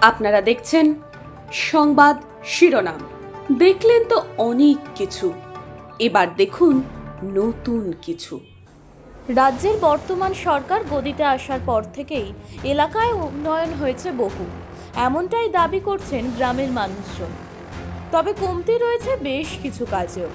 আপনারা দেখছেন সংবাদ শিরোনাম। দেখলেন তো অনেক কিছু। এবার দেখুন নতুন কিছু। রাজ্যের বর্তমান সরকার গদিতে আসার পর থেকেই এলাকায় উন্নয়ন হয়েছে বহু। এমনটাই দাবি করছেন গ্রামের মানুষজন। তবে কমতি রয়েছে বেশ কিছু কাজেও।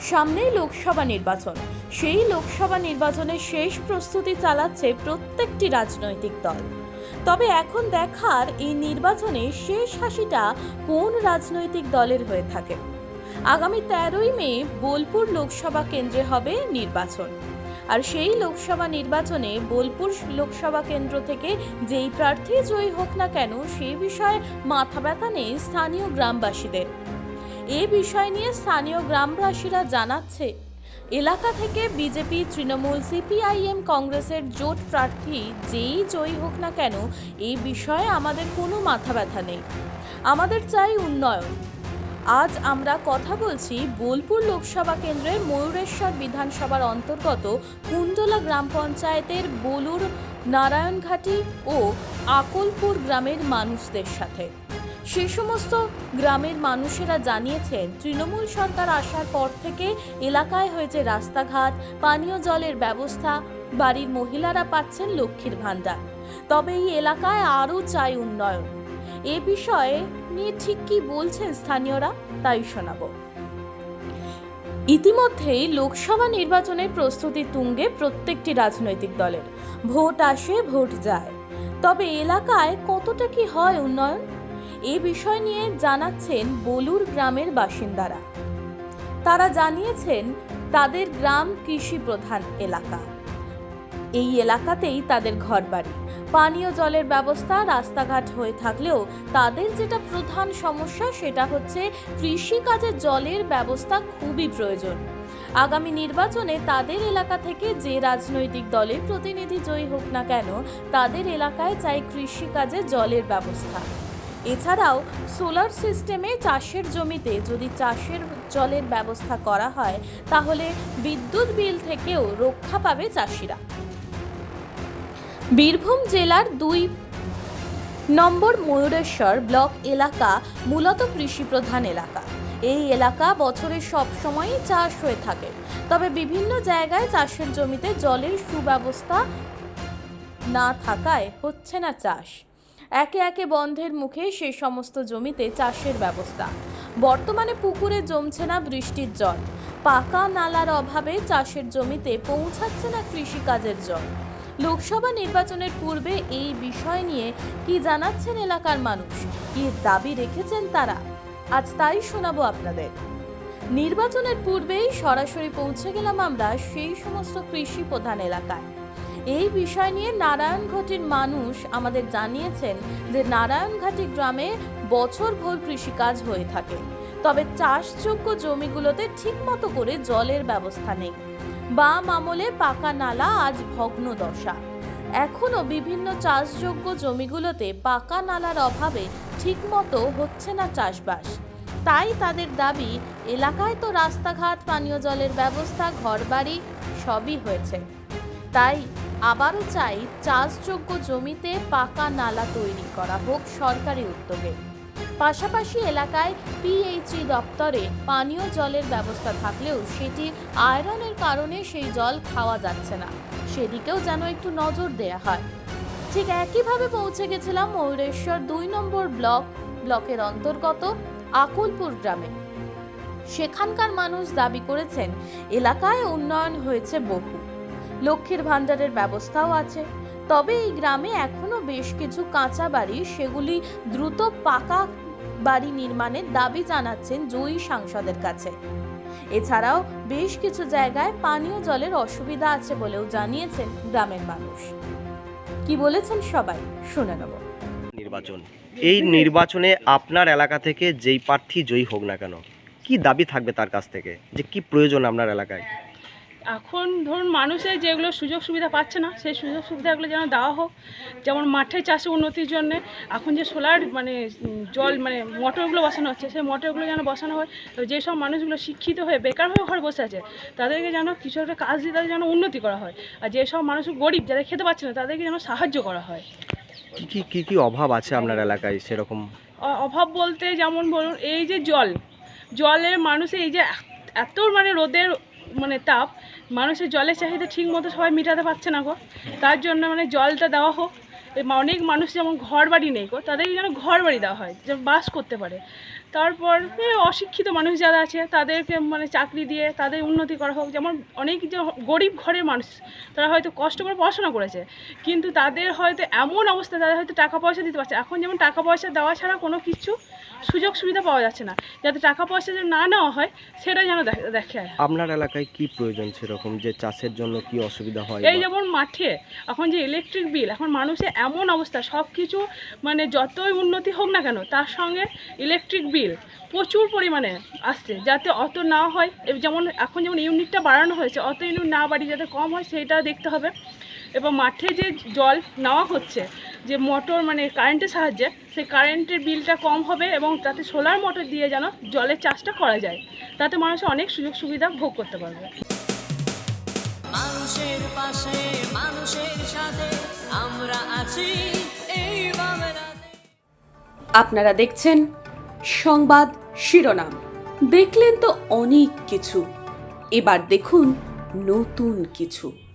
সামনেই লোকসভা নির্বাচন। সেই লোকসভা নির্বাচনের শেষ প্রস্তুতি চালাচ্ছে প্রত্যেকটি রাজনৈতিক দল। তবে এখন দেখার এই নির্বাচনে শেষ হাসিটা কোন রাজনৈতিক দলের হয়ে থাকে? আগামী তেরোই মে বোলপুর লোকসভা কেন্দ্রে হবে নির্বাচন। আর সেই লোকসভা নির্বাচনে বোলপুর লোকসভা কেন্দ্র থেকে যেই প্রার্থী জয়ী হোক না কেন সেই বিষয়ে মাথা ব্যথা নেই স্থানীয় গ্রামবাসীদের। এ বিষয় নিয়ে স্থানীয় গ্রামবাসীরা জানাচ্ছে এলাকা থেকে বিজেপি, তৃণমূল, সিপিআইএম, কংগ্রেসের জোট প্রার্থী যেই জয়ী হোক না কেন এই বিষয়ে আমাদের কোনো মাথা ব্যথা নেই। আমাদের চাই উন্নয়ন। আজ আমরা কথা বলছি বোলপুর লোকসভা কেন্দ্রের ময়ূরেশ্বর বিধানসভার অন্তর্গত কুণ্ডলা গ্রাম পঞ্চায়েতের বলুর, নারায়ণঘাটি ও আকলপুর গ্রামের মানুষদের সাথে। সে সমস্ত গ্রামের মানুষেরা জানিয়েছেন, তৃণমূল সরকার আসার পর থেকে এলাকায় হয়েছে রাস্তাঘাট, পানীয় জলের ব্যবস্থা, বাড়ির মহিলারা পাচ্ছেন লক্ষ্মীর ভাণ্ডার। তবে এই এলাকায় আরও চাই উন্নয়ন। এ বিষয়ে নিয়ে ঠিক কি বলছেন স্থানীয়রা, তাই শোনাবো। ইতিমধ্যেই লোকসভা নির্বাচনের প্রস্তুতি তুঙ্গে প্রত্যেকটি রাজনৈতিক দলের। ভোট আসে, ভোট যায়। তবে এলাকায় কতটা কি হয় উন্নয়ন? এ বিষয় নিয়ে জানাচ্ছেন বলুর গ্রামের বাসিন্দারা। তারা জানিয়েছেন, তাদের গ্রাম কৃষি প্রধান এলাকা। এই এলাকাতেই তাদের ঘরবাড়ি। পানীয় জলের ব্যবস্থা রাস্তাঘাট হয়ে থাকলেও তাদের যেটা প্রধান সমস্যা, সেটা হচ্ছে কৃষিকাজে জলের ব্যবস্থা খুবই প্রয়োজন। আগামী নির্বাচনে তাদের এলাকা থেকে যে রাজনৈতিক দলের প্রতিনিধি জয়ী হোক না কেন, তাদের এলাকায় চাই কৃষিকাজে জলের ব্যবস্থা। এছাড়াও সোলার সিস্টেমে চাষের জমিতে যদি চাষের জলের ব্যবস্থা করা হয়, তাহলে বিদ্যুৎ বিল থেকেও রক্ষা পাবে চাষিরা। বীরভূম জেলার দুই নম্বর ময়ূরেশ্বর ব্লক এলাকা মূলত কৃষিপ্রধান এলাকা। এই এলাকা বছরের সব সময়ই চাষ হয়ে থাকে। তবে বিভিন্ন জায়গায় চাষের জমিতে জলের সুব্যবস্থা না থাকায় হচ্ছে না চাষ। একে একে বন্ধের মুখে সে সমস্ত জমিতে চাষের ব্যবস্থা। বর্তমানে পুকুরে জমছে না বৃষ্টির জল। পাকা নালার অভাবে চাষের জমিতে পৌঁছাচ্ছে না কৃষিকাজের জল। লোকসভা নির্বাচনের পূর্বে এই বিষয় নিয়ে কি জানাচ্ছেন এলাকার মানুষ? কি দাবি রেখেছেন তারা? আজ তাই শোনাবো আপনাদের। নির্বাচনের পূর্বেই সরাসরি পৌঁছে গেলাম আমরা সেই সমস্ত কৃষি প্রধান এলাকায়। এই বিষয় নিয়ে নারায়ণঘাটির মানুষ আমাদের জানিয়েছেন যে নারায়ণঘাটি গ্রামে বছরভর কৃষিকাজ হয়ে থাকে। তবে চাষযোগ্য জমিগুলোতে ঠিকমতো করে জলের ব্যবস্থা নেই। বাম আমলে পাকা নালা আজ ভগ্ন দশা। এখনও বিভিন্ন চাষযোগ্য জমিগুলোতে পাকা নালার অভাবে ঠিকমতো হচ্ছে না চাষবাস। তাই তাদের দাবি, এলাকায় তো রাস্তাঘাট, পানীয় জলের ব্যবস্থা, ঘরবাড়ি সবই হয়েছে। তাই আবারও চাই চাষযোগ্য জমিতে পাকা নালা তৈরি করা হোক সরকারি উদ্যোগে। পাশাপাশি এলাকায় পিএইচই দপ্তরে পানীয় জলের ব্যবস্থা থাকলেও সেটি আয়রনের কারণে সেই জল খাওয়া যাচ্ছে না। সেদিকেও যেন একটু নজর দেয়া হয়। ঠিক একইভাবে পৌঁছে গেছিলাম ময়ূরেশ্বর দুই নম্বর ব্লক, ব্লকের অন্তর্গত আকুলপুর গ্রামে। সেখানকার মানুষ দাবি করেছেন, এলাকায় উন্নয়ন হয়েছে বহু। লক্ষ্মীর ভাণ্ডারের ব্যবস্থাও আছে। তবে এই গ্রামে এখনও বেশ কিছু কাঁচা বাড়ি, সেগুলি দ্রুত পাকা বাড়ি নির্মাণের দাবি জানাচ্ছেন জয়ী সাংসদের কাছে। এছাড়াও বেশ কিছু জায়গায় পানীয় জলের অসুবিধা আছে বলেও জানিয়েছেন গ্রামের মানুষ। কি বলেছেন সবাই? শুনে নেব। নির্বাচন। এই নির্বাচনে আপনার এলাকা থেকে যেই প্রার্থী জয়ী হোক না কেন, কি দাবি থাকবে তার কাছ থেকে? যে কি প্রয়োজন আপনার এলাকায়? এখন ধরুন মানুষের যেগুলো সুযোগ সুবিধা পাচ্ছে না সেই সুযোগ সুবিধাগুলো যেন দেওয়া হোক। যেমন মাঠে চাষে উন্নতির জন্য এখন যে সোলার মানে জল মানে মোটরগুলো বসানো হচ্ছে সেই মোটরগুলো যেন বসানো হয় তো যেসব মানুষগুলো শিক্ষিত হয়ে বেকার হয়ে ঘরে বসে আছে তাদেরকে যেন কিছু একটা কাজ দিয়ে তাদের যেন উন্নতি করা হয়। আর যেসব মানুষ গরিব যারা খেতে পাচ্ছে না তাদেরকে যেন সাহায্য করা হয়। কী কী কী কি অভাব আছে আপনার এলাকায় সেরকম? অভাব বলতে যেমন বলুন এই যে জল জলের মানুষের এই যে এত- এত মানে রোদের মানে তাপ মানুষের জলের চাহিদা ঠিক মতো সবাই মেটাতে পারছে না গো। তার জন্য মানে জলটা দেওয়া হোক। অনেক মানুষ যেমন ঘর বাড়ি নেই গো তাদেরকে যেন ঘর বাড়ি দেওয়া হয় যেন বাস করতে পারে। তারপর অশিক্ষিত মানুষ যারা আছে, তাদেরকে মানে চাকরি দিয়ে তাদের উন্নতি করা হোক। যেমন অনেক যে গরিব ঘরের মানুষ, তারা হয়তো কষ্ট করে পড়াশোনা করেছে, কিন্তু তাদের হয়তো এমন অবস্থা তাদের হয়তো টাকা পয়সা দিতে পারছে এখন যেমন টাকা পয়সা দেওয়া ছাড়া কোনো কিছু সুযোগ সুবিধা পাওয়া যাচ্ছে না। যাতে টাকা পয়সা যেন না নেওয়া হয় সেটা যেন দেখ- আপনার এলাকায় কি প্রয়োজন সেরকম যে চাষের জন্য কি অসুবিধা হয় এই যেমন মাঠে এখন যে ইলেকট্রিক বিল এখন মানুষের এমন অবস্থা সব কিছু মানে যতই উন্নতি হোক না কেন তার সঙ্গে ইলেকট্রিক বিল প্রচুর পরিমাণে আসছে যাতে অত না হয়। যেমন এখন যেমন ইউনিটটা বাড়ানো হয়েছে অত ইউনিট না বাড়ি যাতে কম হয় সেটা দেখতে হবে। এবং মাঠে যে জল নেওয়া হচ্ছে যে মোটর মানে কারেন্টের সাহায্যে সেই কারেন্টের বিলটা কম হবে এবং তাতে সোলার মোটর দিয়ে যেন জলের চাষটা করা যায় তাতে মানুষ অনেক সুযোগ সুবিধা ভোগ করতে পারবে। মানুষের পাশে মানুষের সাথে আমরা আছি এই আপনারা দেখছেন সংবাদ শিরোনাম। দেখলেন তো অনেক কিছু এবার দেখুন নতুন কিছু।